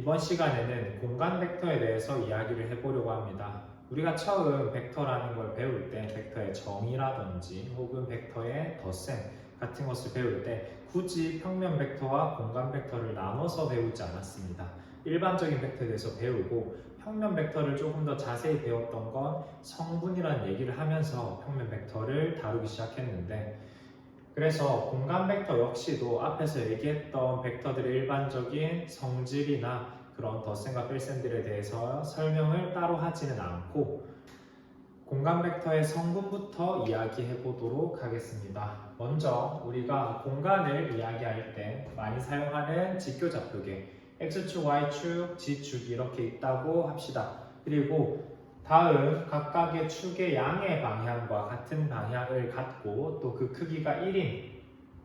이번 시간에는 공간 벡터에 대해서 이야기를 해보려고 합니다. 우리가 처음 벡터라는 걸 배울 때 벡터의 정의라든지 혹은 벡터의 덧셈 같은 것을 배울 때 굳이 평면 벡터와 공간 벡터를 나눠서 배우지 않았습니다. 일반적인 벡터에 대해서 배우고 평면 벡터를 조금 더 자세히 배웠던 건 성분이라는 얘기를 하면서 평면 벡터를 다루기 시작했는데 그래서 공간 벡터 역시도 앞에서 얘기했던 벡터들의 일반적인 성질이나 그런 덧셈과 뺄셈들에 대해서 설명을 따로 하지는 않고 공간 벡터의 성분부터 이야기해 보도록 하겠습니다. 먼저 우리가 공간을 이야기할 때 많이 사용하는 직교좌표계 x축, y축, g축 이렇게 있다고 합시다. 그리고 다음 각각의 축의 양의 방향과 같은 방향을 갖고 또 그 크기가 1인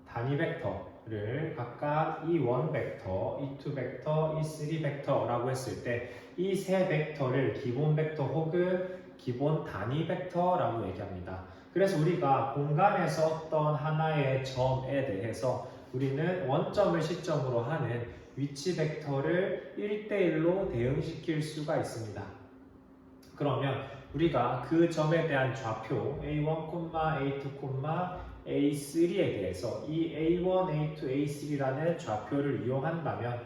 단위 벡터를 각각 E1 벡터, E2 벡터, E3 벡터라고 했을 때 이 세 벡터를 기본 벡터 혹은 기본 단위 벡터라고 얘기합니다. 그래서 우리가 공간에서 어떤 하나의 점에 대해서 우리는 원점을 시점으로 하는 위치 벡터를 1대1로 대응시킬 수가 있습니다. 그러면 우리가 그 점에 대한 좌표 A1, A2, A3에 대해서 이 A1, A2, A3라는 좌표를 이용한다면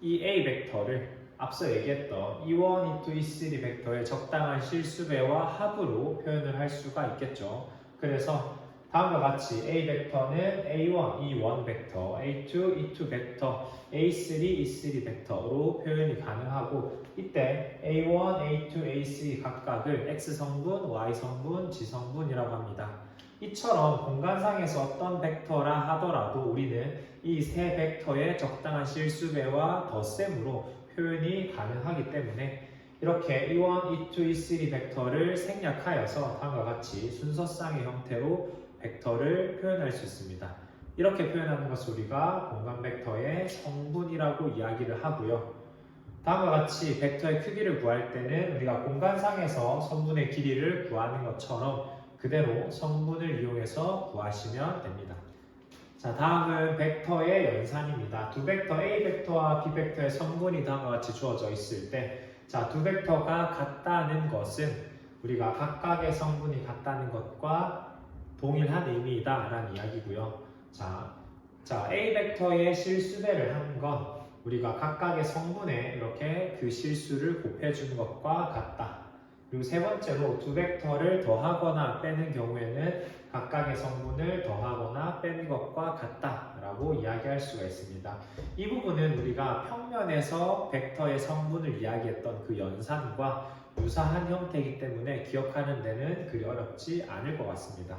이 A 벡터를 앞서 얘기했던 E1, E2, E3 벡터의 적당한 실수배와 합으로 표현을 할 수가 있겠죠. 그래서 다음과 같이 A 벡터는 A1, E1 벡터, A2, E2 벡터, A3, E3 벡터로 표현이 가능하고 이때 A1, A2, A3 각각을 X 성분, Y 성분, G 성분이라고 합니다. 이처럼 공간상에서 어떤 벡터라 하더라도 우리는 이 세 벡터의 적당한 실수배와 덧셈으로 표현이 가능하기 때문에 이렇게 E1, E2, E3 벡터를 생략하여서 다음과 같이 순서쌍의 형태로 벡터를 표현할 수 있습니다. 이렇게 표현하는 것을 우리가 공간 벡터의 성분이라고 이야기를 하고요. 다음과 같이 벡터의 크기를 구할 때는 우리가 공간상에서 성분의 길이를 구하는 것처럼 그대로 성분을 이용해서 구하시면 됩니다. 자, 다음은 벡터의 연산입니다. 두 벡터 A 벡터와 B 벡터의 성분이 다음과 같이 주어져 있을 때, 자, 두 벡터가 같다는 것은 우리가 각각의 성분이 같다는 것과 동일한 의미이다라는 이야기고요. 자, 자, A 벡터의 실수배를 하는 건 우리가 각각의 성분에 이렇게 그 실수를 곱해주는 것과 같다. 그리고 세 번째로 두 벡터를 더하거나 빼는 경우에는 각각의 성분을 더하거나 빼는 것과 같다라고 이야기할 수가 있습니다. 이 부분은 우리가 평면에서 벡터의 성분을 이야기했던 그 연산과 유사한 형태이기 때문에 기억하는 데는 그리 어렵지 않을 것 같습니다.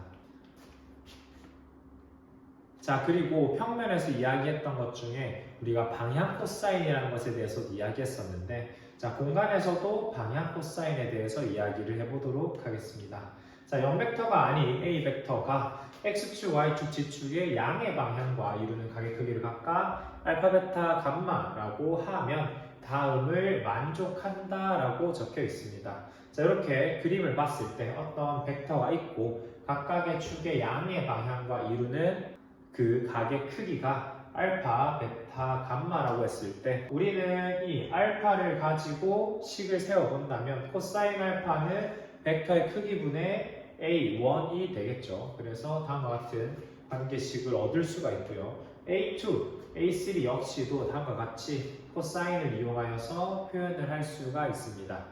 자, 그리고 평면에서 이야기했던 것 중에 우리가 방향 코사인이라는 것에 대해서도 이야기했었는데, 자, 공간에서도 방향 코사인에 대해서 이야기를 해보도록 하겠습니다. 자, 0벡터가 아닌 A 벡터가 X축, Y축, G축의 양의 방향과 이루는 각의 크기를 각각 알파, 베타, 감마라고 하면 다음을 만족한다 라고 적혀 있습니다. 자, 이렇게 그림을 봤을 때 어떤 벡터가 있고 각각의 축의 양의 방향과 이루는 그 각의 크기가 알파, 베타, 감마라고 했을 때 우리는 이 알파를 가지고 식을 세워본다면 코사인 알파는 벡터의 크기분의 A1이 되겠죠. 그래서 다음과 같은 관계식을 얻을 수가 있고요. A2, A3 역시도 다음과 같이 코사인을 이용하여서 표현을 할 수가 있습니다.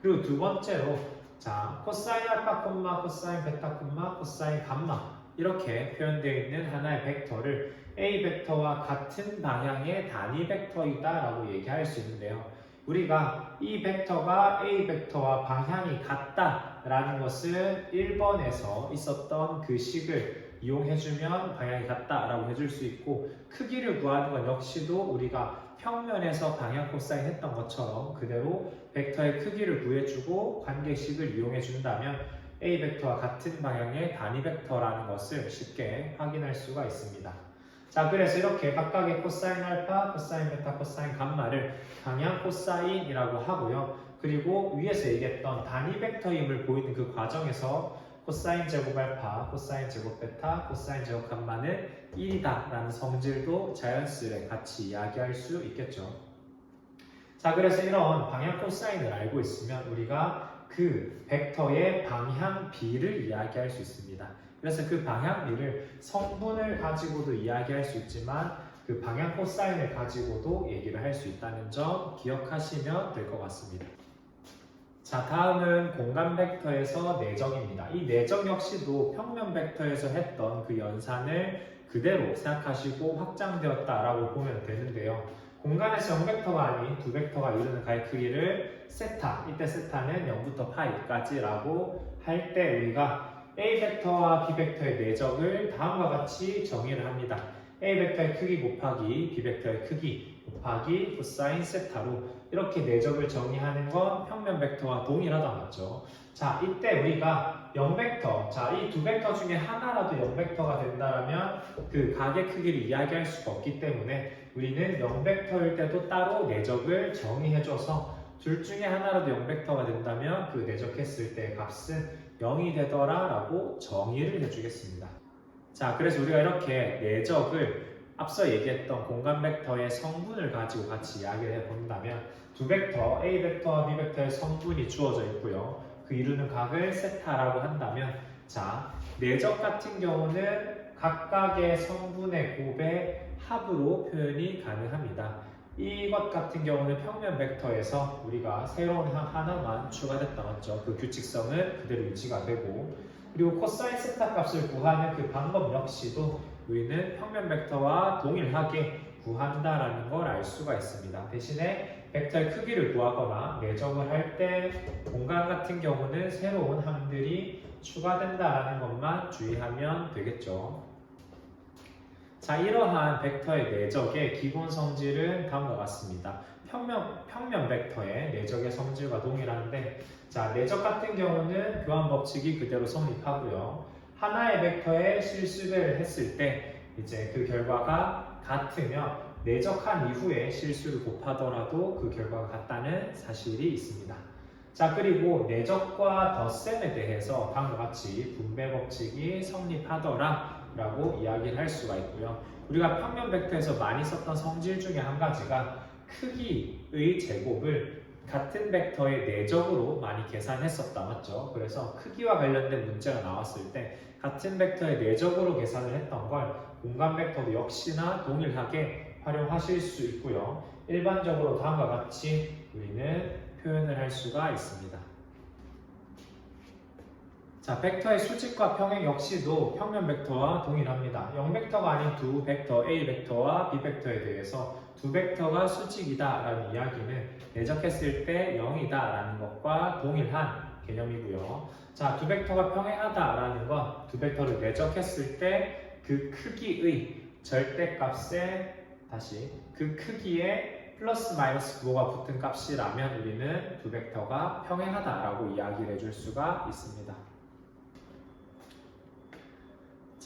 그리고 두 번째로 자 코사인 알파, 콤마, 코사인 베타, 콤마, 코사인 감마 이렇게 표현되어 있는 하나의 벡터를 A 벡터와 같은 방향의 단위 벡터이다 라고 얘기할 수 있는데요. 우리가 이 벡터가 A 벡터와 방향이 같다 라는 것은 1번에서 있었던 그 식을 이용해주면 방향이 같다 라고 해줄 수 있고 크기를 구하는 건 역시도 우리가 평면에서 방향 코사인 했던 것처럼 그대로 벡터의 크기를 구해주고 관계식을 이용해 준다면 A 벡터와 같은 방향의 단위 벡터라는 것을 쉽게 확인할 수가 있습니다. 자, 그래서 이렇게 각각의 코사인 알파, 코사인 베타, 코사인 감마를 방향 코사인이라고 하고요. 그리고 위에서 얘기했던 단위 벡터임을 보이는 그 과정에서 코사인 제곱 알파, 코사인 제곱 베타, 코사인 제곱 감마는 1이다 라는 성질도 자연스레 같이 이야기할 수 있겠죠. 자, 그래서 이런 방향 코사인을 알고 있으면 우리가 그 벡터의 방향 비를 이야기할 수 있습니다. 그래서 그 방향 비를 성분을 가지고도 이야기할 수 있지만 그 방향 코사인을 가지고도 얘기를 할 수 있다는 점 기억하시면 될 것 같습니다. 자, 다음은 공간 벡터에서 내적입니다. 이 내적 역시도 평면 벡터에서 했던 그 연산을 그대로 생각하시고 확장되었다라고 보면 되는데요. 공간에서 0벡터가 아닌 두 벡터가 이루는 가의 크기를 세타, 이때 세타는 0부터 파이까지라고 할 때 우리가 A 벡터와 B 벡터의 내적을 다음과 같이 정의를 합니다. A 벡터의 크기 곱하기 B 벡터의 크기 곱하기 코사인 세타로 이렇게 내적을 정의하는 건 평면 벡터와 동일하다 맞죠? 자, 이때 우리가 0벡터, 자, 이 두 벡터 중에 하나라도 0벡터가 된다면 그 각의 크기를 이야기할 수가 없기 때문에 우리는 0벡터일 때도 따로 내적을 정의해줘서 둘 중에 하나라도 0벡터가 된다면 그 내적했을 때 값은 0이 되더라 라고 정의를 해주겠습니다. 자, 그래서 우리가 이렇게 내적을 앞서 얘기했던 공간 벡터의 성분을 가지고 같이 이야기를 해본다면 두 벡터 A 벡터와 B 벡터의 성분이 주어져 있고요. 그 이루는 각을 세타라고 한다면 자 내적 같은 경우는 각각의 성분의 곱의 합으로 표현이 가능합니다. 이것 같은 경우는 평면 벡터에서 우리가 새로운 하- 하나만 추가됐다 맞죠? 그 규칙성은 그대로 유지가 되고 그리고 코사인 세타 값을 구하는 그 방법 역시도 우리는 평면 벡터와 동일하게 구한다라는 걸 알 수가 있습니다. 대신에 벡터의 크기를 구하거나 내적을 할 때 공간 같은 경우는 새로운 함들이 추가된다라는 것만 주의하면 되겠죠. 자, 이러한 벡터의 내적의 기본 성질은 다음과 같습니다. 평면, 평면 벡터의 내적의 성질과 동일한데, 자, 내적 같은 경우는 교환 법칙이 그대로 성립하고요. 하나의 벡터에 실수배를 했을 때, 이제 그 결과가 같으면 내적한 이후에 실수를 곱하더라도 그 결과가 같다는 사실이 있습니다. 자, 그리고 내적과 덧셈에 대해서 다음과 같이 분배 법칙이 성립하더라 라고 이야기를 할 수가 있고요. 우리가 평면 벡터에서 많이 썼던 성질 중에 한 가지가 크기의 제곱을 같은 벡터의 내적으로 많이 계산했었다 맞죠? 그래서 크기와 관련된 문제가 나왔을 때 같은 벡터의 내적으로 계산을 했던 걸 공간 벡터도 역시나 동일하게 활용하실 수 있고요. 일반적으로 다음과 같이 우리는 표현을 할 수가 있습니다. 자, 벡터의 수직과 평행 역시도 평면 벡터와 동일합니다. 0벡터가 아닌 두 벡터 A 벡터와 B 벡터에 대해서 두 벡터가 수직이다 라는 이야기는 내적했을 때 0이다 라는 것과 동일한 개념이고요. 자, 두 벡터가 평행하다 라는 건 두 벡터를 내적했을 때 그 크기의 절대값에 다시 그 크기에 플러스 마이너스 부호가 붙은 값이라면 우리는 두 벡터가 평행하다라고 이야기를 해줄 수가 있습니다.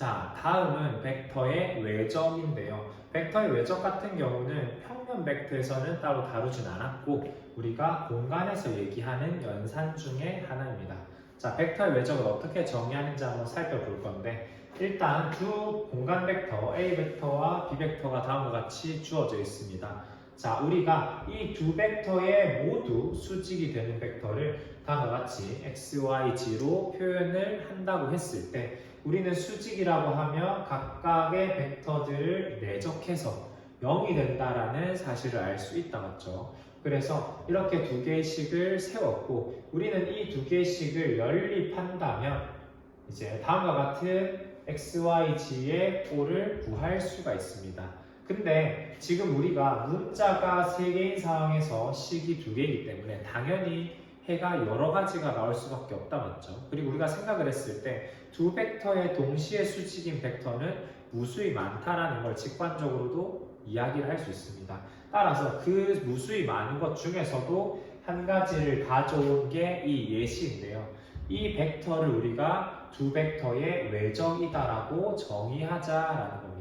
자, 다음은 벡터의 외적인데요. 벡터의 외적 같은 경우는 평면 벡터에서는 따로 다루진 않았고 우리가 공간에서 얘기하는 연산 중에 하나입니다. 자, 벡터의 외적을 어떻게 정의하는지 한번 살펴볼 건데 일단 두 공간 벡터 A 벡터와 B 벡터가 다음과 같이 주어져 있습니다. 자, 우리가 이 두 벡터의 모두 수직이 되는 벡터를 다음과 같이 x, y, g로 표현을 한다고 했을 때 우리는 수직이라고 하면 각각의 벡터들을 내적해서 0이 된다라는 사실을 알 수 있다 맞죠? 그래서 이렇게 두 개의 식을 세웠고 우리는 이 두 개의 식을 연립한다면 이제 다음과 같은 x, y, g의 꼴을 구할 수가 있습니다. 근데 지금 우리가 문자가 세 개인 상황에서 식이 두 개이기 때문에 당연히 해가 여러 가지가 나올 수밖에 없다 맞죠? 그리고 우리가 생각을 했을 때 두 벡터의 동시에 수직인 벡터는 무수히 많다라는 걸 직관적으로도 이야기를 할 수 있습니다. 따라서 그 무수히 많은 것 중에서도 한 가지를 가져온 게 이 예시인데요. 이 벡터를 우리가 두 벡터의 외적이다라고 정의하자라는 겁니다.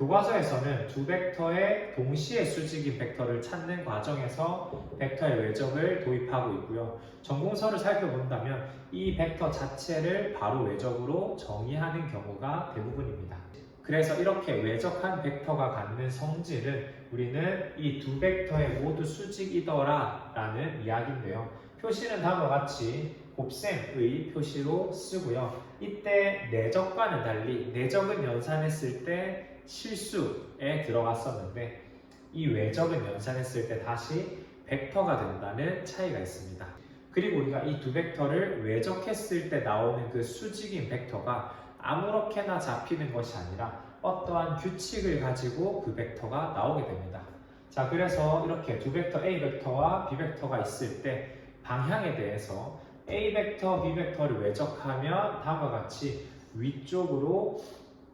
교과서에서는 두 벡터의 동시에 수직인 벡터를 찾는 과정에서 벡터의 외적을 도입하고 있고요. 전공서를 살펴본다면 이 벡터 자체를 바로 외적으로 정의하는 경우가 대부분입니다. 그래서 이렇게 외적한 벡터가 갖는 성질은 우리는 이 두 벡터의 모두 수직이더라 라는 이야기인데요. 표시는 다음과 같이 곱셈의 표시로 쓰고요. 이때 내적과는 달리 내적은 연산했을 때 실수에 들어갔었는데 이 외적은 연산했을 때 다시 벡터가 된다는 차이가 있습니다. 그리고 우리가 이 두 벡터를 외적했을 때 나오는 그 수직인 벡터가 아무렇게나 잡히는 것이 아니라 어떠한 규칙을 가지고 그 벡터가 나오게 됩니다. 자, 그래서 이렇게 두 벡터 A 벡터와 B 벡터가 있을 때 방향에 대해서 A 벡터, B 벡터를 외적하면 다음과 같이 위쪽으로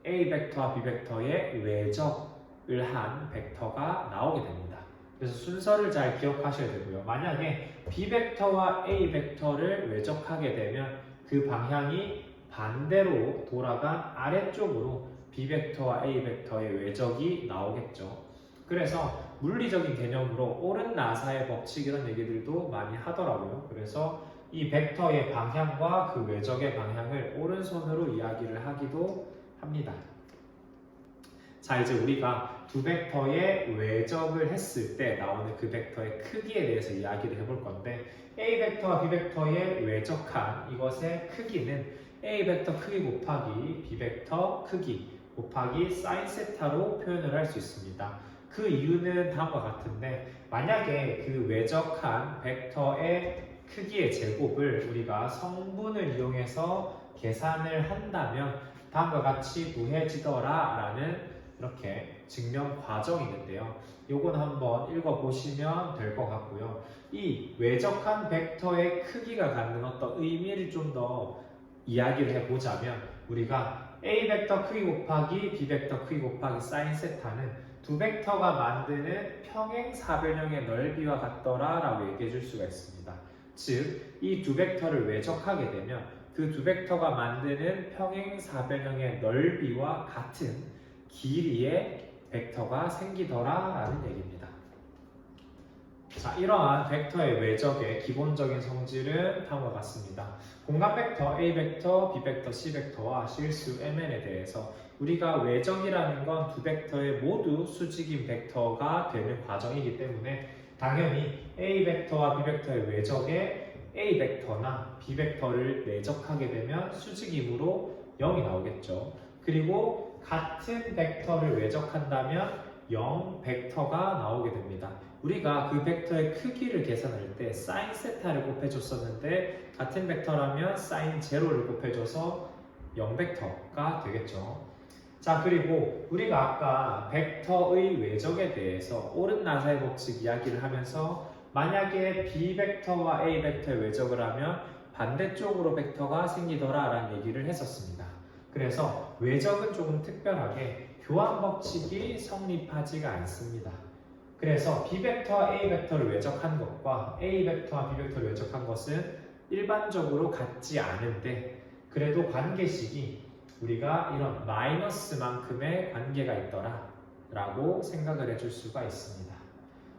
A 벡터와 B 벡터의 외적을 한 벡터가 나오게 됩니다. 그래서 순서를 잘 기억하셔야 되고요. 만약에 B 벡터와 A 벡터를 외적하게 되면 그 방향이 반대로 돌아간 아래쪽으로 B 벡터와 A 벡터의 외적이 나오겠죠. 그래서 물리적인 개념으로 옳은 나사의 법칙 이런 얘기들도 많이 하더라고요. 그래서 이 벡터의 방향과 그 외적의 방향을 오른손으로 이야기를 하기도 합니다. 자, 이제 우리가 두 벡터의 외적을 했을 때 나오는 그 벡터의 크기에 대해서 이야기를 해볼 건데 A 벡터와 B 벡터의 외적한 이것의 크기는 A 벡터 크기 곱하기 B 벡터 크기 곱하기 사인 세타로 표현을 할 수 있습니다. 그 이유는 다음과 같은데 만약에 그 외적한 벡터의 크기의 제곱을 우리가 성분을 이용해서 계산을 한다면 다음과 같이 구해지더라 라는 이렇게 증명 과정이 있는데요. 요건 한번 읽어보시면 될 것 같고요. 이 외적한 벡터의 크기가 갖는 어떤 의미를 좀 더 이야기를 해보자면 우리가 A 벡터 크기 곱하기 B 벡터 크기 곱하기 사인 세타는 두 벡터가 만드는 평행 사변형의 넓이와 같더라 라고 얘기해 줄 수가 있습니다. 즉, 이 두 벡터를 외적하게 되면 그 두 벡터가 만드는 평행 사변형의 넓이와 같은 길이의 벡터가 생기더라 라는 얘기입니다. 자, 이러한 벡터의 외적의 기본적인 성질은 다음과 같습니다. 공간 벡터 A 벡터, B 벡터, C 벡터와 실수 MN에 대해서 우리가 외적이라는 건 두 벡터의 모두 수직인 벡터가 되는 과정이기 때문에 당연히 A 벡터와 B 벡터의 외적에 A 벡터나 B 벡터를 내적하게 되면 수직이므로 0이 나오겠죠. 그리고 같은 벡터를 외적한다면 0 벡터가 나오게 됩니다. 우리가 그 벡터의 크기를 계산할 때 사인 세타를 곱해줬었는데 같은 벡터라면 사인 제로를 곱해줘서 0 벡터가 되겠죠. 자 그리고 우리가 아까 벡터의 외적에 대해서 옳은 나사의 법칙 이야기를 하면서 만약에 B 벡터와 A 벡터의 외적을 하면 반대쪽으로 벡터가 생기더라 라는 얘기를 했었습니다. 그래서 외적은 조금 특별하게 교환 법칙이 성립하지가 않습니다. 그래서 B 벡터와 A 벡터를 외적한 것과 A 벡터와 B 벡터를 외적한 것은 일반적으로 같지 않은데 그래도 관계식이 우리가 이런 마이너스만큼의 관계가 있더라 라고 생각을 해줄 수가 있습니다.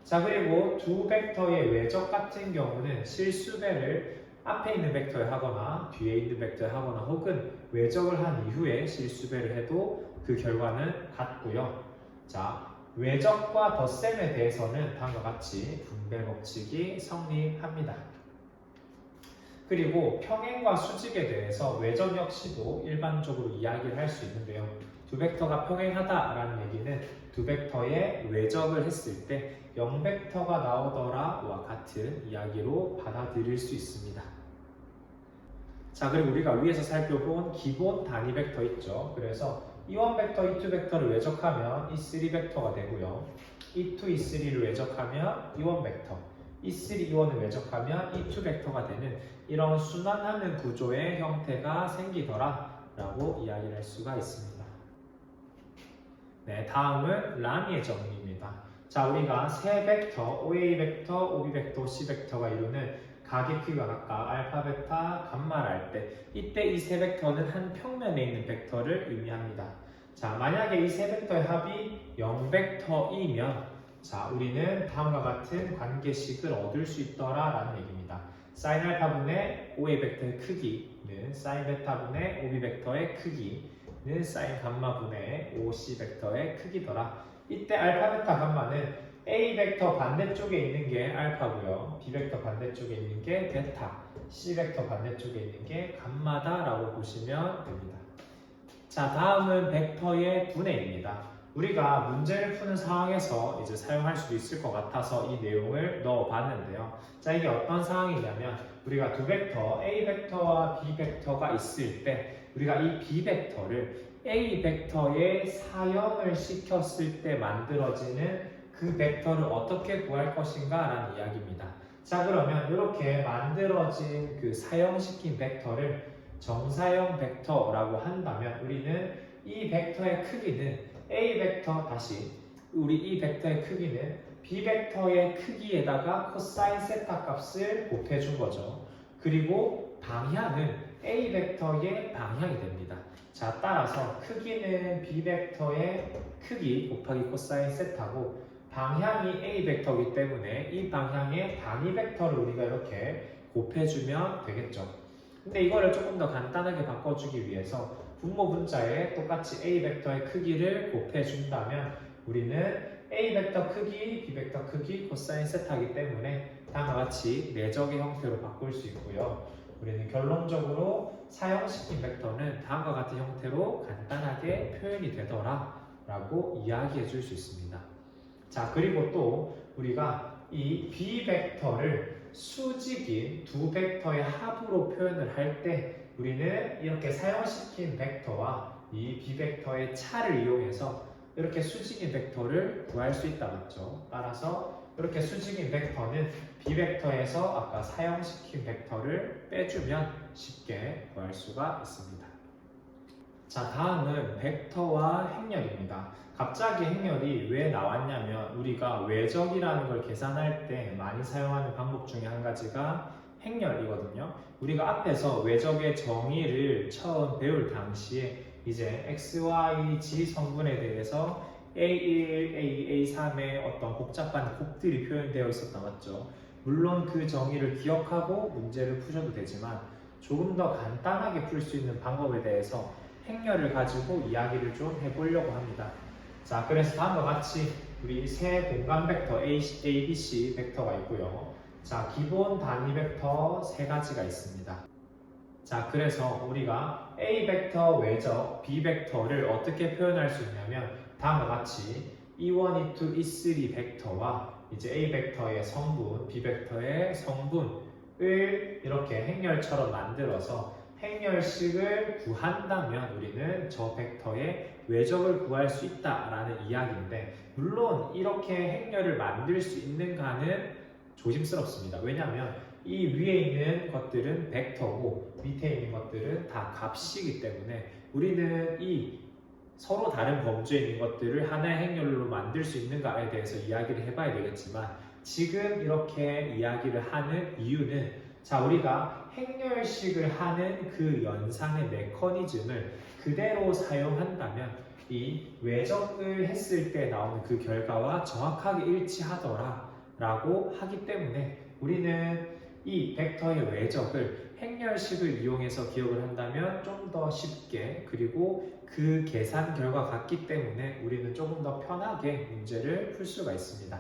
자 그리고 두 벡터의 외적 같은 경우는 실수배를 앞에 있는 벡터에 하거나 뒤에 있는 벡터에 하거나 혹은 외적을 한 이후에 실수배를 해도 그 결과는 같고요. 자 외적과 덧셈에 대해서는 다음과 같이 분배 법칙이 성립합니다. 그리고 평행과 수직에 대해서 외적 역시도 일반적으로 이야기를 할 수 있는데요. 두 벡터가 평행하다라는 얘기는 두 벡터의 외적을 했을 때 0벡터가 나오더라와 같은 이야기로 받아들일 수 있습니다. 자, 그리고 우리가 위에서 살펴본 기본 단위 벡터 있죠. 그래서 E1 벡터, E2 벡터를 외적하면 E3 벡터가 되고요. E2, E3를 외적하면 E1 벡터, E3, E1을 외적하면 E2 벡터가 되는 이런 순환하는 구조의 형태가 생기더라 라고 이야기를 할 수가 있습니다. 네, 다음은 라니의 정리입니다. 자, 우리가 세 벡터, OA 벡터, OB 벡터, C 벡터가 이루는 크기가 각각 알파, 베타, 감마를 할때 이때 이 세 벡터는 한 평면에 있는 벡터를 의미합니다. 자, 만약에 이 세 벡터의 합이 0벡터이면 자, 우리는 다음과 같은 관계식을 얻을 수 있더라 라는 얘기입니다. 사인 알파분의 OA 벡터의 크기는 사인 베타분의 OB 벡터의 크기 는는 사인 감마 분의 OC 벡터의 크기더라. 이때 알파, 베타, 감마는 A 벡터 반대쪽에 있는 게 알파고요. B 벡터 반대쪽에 있는 게 베타, C 벡터 반대쪽에 있는 게 감마다라고 보시면 됩니다. 자, 다음은 벡터의 분해입니다. 우리가 문제를 푸는 상황에서 이제 사용할 수도 있을 것 같아서 이 내용을 넣어 봤는데요. 자, 이게 어떤 상황이냐면 우리가 두 벡터 A 벡터와 B 벡터가 있을 때 우리가 이 B 벡터를 A 벡터에 사형을 시켰을 때 만들어지는 그 벡터를 어떻게 구할 것인가 라는 이야기입니다. 자, 그러면 이렇게 만들어진 그 사형시킨 벡터를 정사형 벡터라고 한다면 우리는 이 벡터의 크기는 A 벡터 다시 우리 이 벡터의 크기는 B 벡터의 크기에다가 코사인 세타 값을 곱해준 거죠. 그리고 방향은 A 벡터의 방향이 됩니다. 자, 따라서 크기는 B 벡터의 크기 곱하기 코사인 세타고 방향이 A 벡터이기 때문에 이 방향의 단위 벡터를 우리가 이렇게 곱해주면 되겠죠. 근데 이거를 조금 더 간단하게 바꿔주기 위해서 분모 분자에 똑같이 A 벡터의 크기를 곱해준다면 우리는 A 벡터 크기, B 벡터 크기, 코사인 세타이기 때문에 다음과 같이 내적의 형태로 바꿀 수 있고요. 우리는 결론적으로 사용시킨 벡터는 다음과 같은 형태로 간단하게 표현이 되더라 라고 이야기해 줄 수 있습니다. 자, 그리고 또 우리가 이 B 벡터를 수직인 두 벡터의 합으로 표현을 할 때 우리는 이렇게 사용시킨 벡터와 이 B 벡터의 차를 이용해서 이렇게 수직인 벡터를 구할 수 있다 맞죠? 따라서 이렇게 수직인 벡터는 B 벡터에서 아까 사용시킨 벡터를 빼주면 쉽게 구할 수가 있습니다. 자, 다음은 벡터와 행렬입니다. 갑자기 행렬이 왜 나왔냐면 우리가 외적이라는 걸 계산할 때 많이 사용하는 방법 중에 한 가지가 행렬이거든요. 우리가 앞에서 외적의 정의를 처음 배울 당시에 이제 x, y, g 성분에 대해서 A1, A, A3의 어떤 복잡한 곱들이 표현되어 있었다 맞죠? 물론 그 정의를 기억하고 문제를 푸셔도 되지만 조금 더 간단하게 풀 수 있는 방법에 대해서 행렬을 가지고 이야기를 좀 해보려고 합니다. 자, 그래서 다음과 같이 우리 세 공간 벡터 A, A, B, C 벡터가 있고요. 자, 기본 단위 벡터 세 가지가 있습니다. 자, 그래서 우리가 A 벡터 외적 B 벡터를 어떻게 표현할 수 있냐면 다음과 같이 E1, E2, E3 벡터와 이제 A 벡터의 성분, B 벡터의 성분을 이렇게 행렬처럼 만들어서 행렬식을 구한다면 우리는 저 벡터의 외적을 구할 수 있다라는 이야기인데 물론 이렇게 행렬을 만들 수 있는가는 조심스럽습니다. 왜냐하면 이 위에 있는 것들은 벡터고 밑에 있는 것들은 다 값이기 때문에 우리는 이 서로 다른 범주에 있는 것들을 하나의 행렬로 만들 수 있는가에 대해서 이야기를 해봐야 되겠지만 지금 이렇게 이야기를 하는 이유는 자 우리가 행렬식을 하는 그 연상의 메커니즘을 그대로 사용한다면 이 외적을 했을 때 나오는 그 결과와 정확하게 일치하더라 라고 하기 때문에 우리는 이 벡터의 외적을 행렬식을 이용해서 기억을 한다면 좀 더 쉽게 그리고 그 계산 결과 같기 때문에 우리는 조금 더 편하게 문제를 풀 수가 있습니다.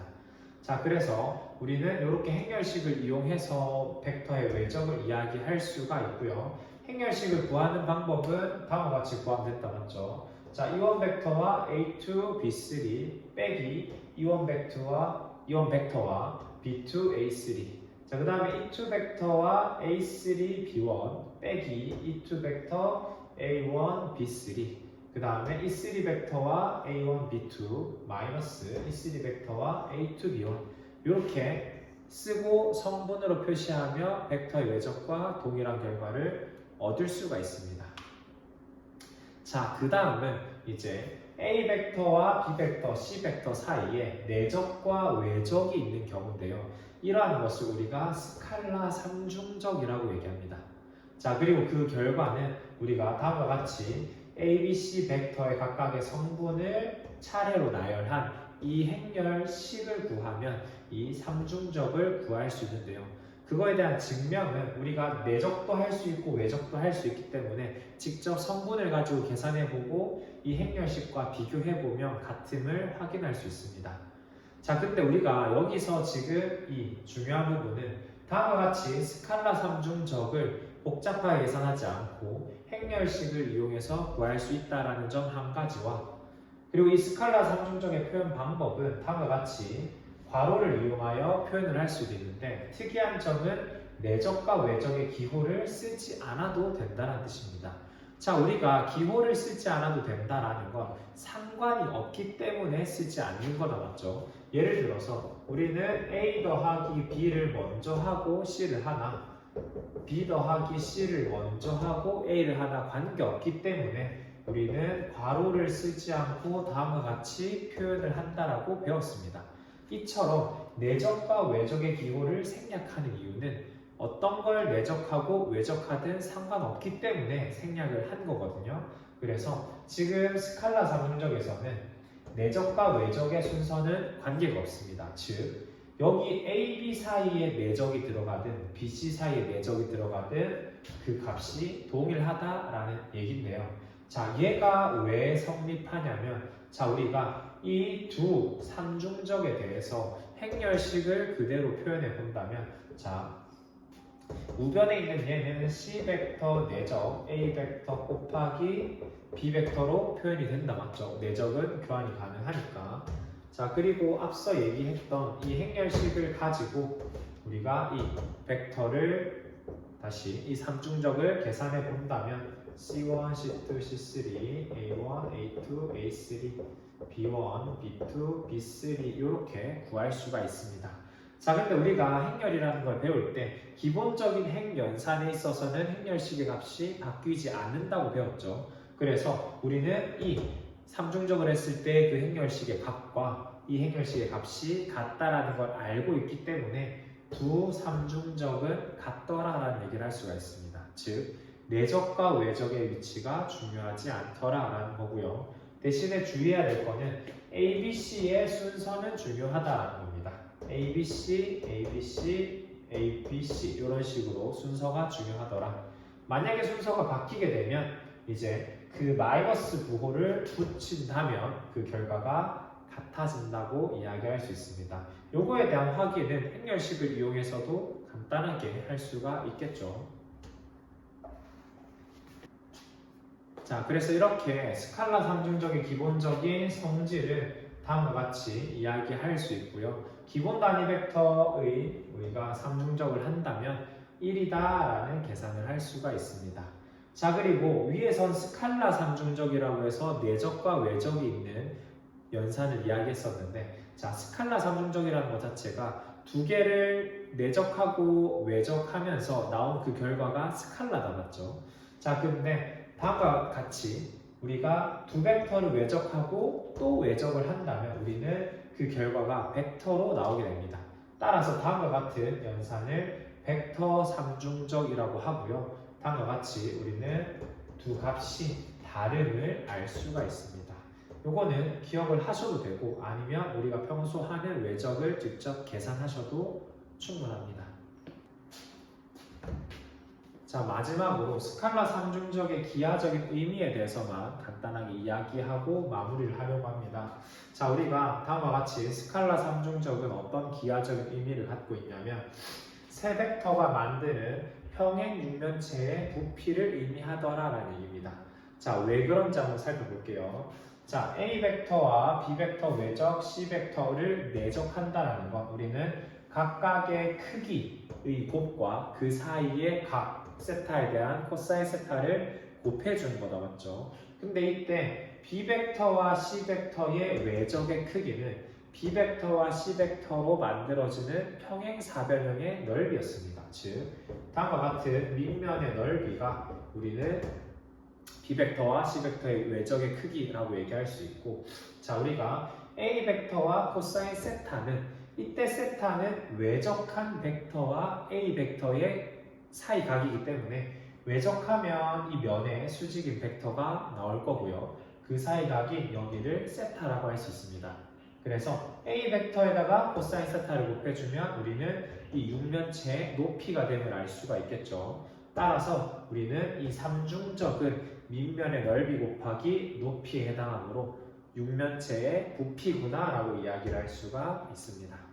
자, 그래서 우리는 이렇게 행렬식을 이용해서 벡터의 외적을 이야기할 수가 있고요. 행렬식을 구하는 방법은 다음과 같이 구하면 됐다 맞죠? 자, 이원 벡터와 A2, B3 빼기 이원 벡터와 이원 벡터와 B2, A3 자, 그 다음에 E2 벡터와 A3, B1 빼기 E2 벡터 A1, B3 그 다음에 E3 벡터와 A1, B2 마이너스 E3 벡터와 A2, B1 이렇게 쓰고 성분으로 표시하며 벡터의 외적과 동일한 결과를 얻을 수가 있습니다. 자, 그 다음은 이제 A 벡터와 B 벡터, C 벡터 사이에 내적과 외적이 있는 경우인데요. 이러한 것을 우리가 스칼라 삼중적이라고 얘기합니다. 자, 그리고 그 결과는 우리가 다음과 같이 A, B, C 벡터의 각각의 성분을 차례로 나열한 이 행렬식을 구하면 이 삼중적을 구할 수 있는데요. 그거에 대한 증명은 우리가 내적도 할 수 있고 외적도 할 수 있기 때문에 직접 성분을 가지고 계산해보고 이 행렬식과 비교해보면 같음을 확인할 수 있습니다. 자, 근데 우리가 여기서 지금 이 중요한 부분은 다음과 같이 스칼라 3중적을 복잡하게 계산하지 않고 행렬식을 이용해서 구할 수 있다는 점 한 가지와 그리고 이 스칼라 3중적의 표현 방법은 다음과 같이 괄호를 이용하여 표현을 할 수도 있는데 특이한 점은 내적과 외적의 기호를 쓰지 않아도 된다는 뜻입니다. 자, 우리가 기호를 쓰지 않아도 된다라는 건 상관이 없기 때문에 쓰지 않는 거다 맞죠? 예를 들어서 우리는 A 더하기 B를 먼저 하고 C를 하나 B 더하기 C를 먼저 하고 A를 하나 관계없기 때문에 우리는 괄호를 쓰지 않고 다음과 같이 표현을 한다라고 배웠습니다. 이처럼 내적과 외적의 기호를 생략하는 이유는 어떤 걸 내적하고 외적하든 상관없기 때문에 생략을 한 거거든요. 그래서 지금 스칼라 삼중적에서는 내적과 외적의 순서는 관계가 없습니다. 즉 여기 A, B 사이에 내적이 들어가든 B, C 사이에 내적이 들어가든 그 값이 동일하다라는 얘긴데요. 자, 얘가 왜 성립하냐면 자, 우리가 이 두 삼중적에 대해서 행렬식을 그대로 표현해 본다면 자, 우변에 있는 얘는 C 벡터 내적 A 벡터 곱하기 B 벡터로 표현이 된다 맞죠? 내적은 교환이 가능하니까 자 그리고 앞서 얘기했던 이 행렬식을 가지고 우리가 이 벡터를 다시 이 삼중적을 계산해 본다면 C1, C2, C3, A1, A2, A3, B1, B2, B3 이렇게 구할 수가 있습니다. 자, 근데 우리가 행렬이라는 걸 배울 때 기본적인 행연산에 있어서는 행렬식의 값이 바뀌지 않는다고 배웠죠. 그래서 우리는 이 삼중적을 했을 때 그 행렬식의 값과 이 행렬식의 값이 같다라는 걸 알고 있기 때문에 두 삼중적은 같더라라는 얘기를 할 수가 있습니다. 즉 내적과 외적의 위치가 중요하지 않더라라는 거고요. 대신에 주의해야 될 거는 A, B, C의 순서는 중요하다라는 겁니다. A, B, C, A, B, C, A, B, C 이런 식으로 순서가 중요하더라. 만약에 순서가 바뀌게 되면 이제 그 마이너스 부호를 붙인다면 그 결과가 같아진다고 이야기할 수 있습니다. 요거에 대한 확인은 행렬식을 이용해서도 간단하게 할 수가 있겠죠. 자, 그래서 이렇게 스칼라 삼중적의 기본적인 성질을 다음과 같이 이야기할 수 있고요. 기본 단위 벡터의 우리가 삼중적을 한다면 1이다 라는 계산을 할 수가 있습니다. 자, 그리고 위에선 스칼라 삼중적이라고 해서 내적과 외적이 있는 연산을 이야기했었는데 자, 스칼라 삼중적이라는 것 자체가 두 개를 내적하고 외적하면서 나온 그 결과가 스칼라다 맞죠? 자, 근데 다음과 같이 우리가 두 벡터를 외적하고 또 외적을 한다면 우리는 그 결과가 벡터로 나오게 됩니다. 따라서 다음과 같은 연산을 벡터 삼중적이라고 하고요. 다음과 같이 우리는 두 값이 다름을 알 수가 있습니다. 요거는 기억을 하셔도 되고 아니면 우리가 평소 하는 외적을 직접 계산하셔도 충분합니다. 자 마지막으로 스칼라 삼중적의 기하적인 의미에 대해서만 간단하게 이야기하고 마무리를 하려고 합니다. 자 우리가 다음과 같이 스칼라 삼중적은 어떤 기하적인 의미를 갖고 있냐면 세 벡터가 만드는 평행 육면체의 부피를 의미하더라라는 얘기입니다. 자 왜 그런지 한번 살펴볼게요. 자 A 벡터와 B 벡터 외적 C 벡터를 내적한다라는 건 우리는 각각의 크기의 곱과 그 사이의 각 세타에 대한 코사인 세타를 곱해주는 거다 맞죠? 근데 이때 B 벡터와 C 벡터의 외적의 크기는 B 벡터와 C 벡터로 만들어지는 평행 사변형의 넓이였습니다. 즉 다음과 같은 밑면의 넓이가 우리는 B 벡터와 C 벡터의 외적의 크기라고 얘기할 수 있고 자 우리가 A 벡터와 코사인 세타는 이때 세타는 외적한 벡터와 A 벡터의 사이 각이기 때문에 외적하면 이 면에 수직인 벡터가 나올 거고요. 그 사이 각인 여기를 세타라고 할 수 있습니다. 그래서 A 벡터에다가 코사인 세타를 곱해주면 우리는 이 육면체의 높이가 됨을 알 수가 있겠죠. 따라서 우리는 이 삼중적은 밑면의 넓이 곱하기 높이에 해당하므로 육면체의 부피구나라고 이야기를 할 수가 있습니다.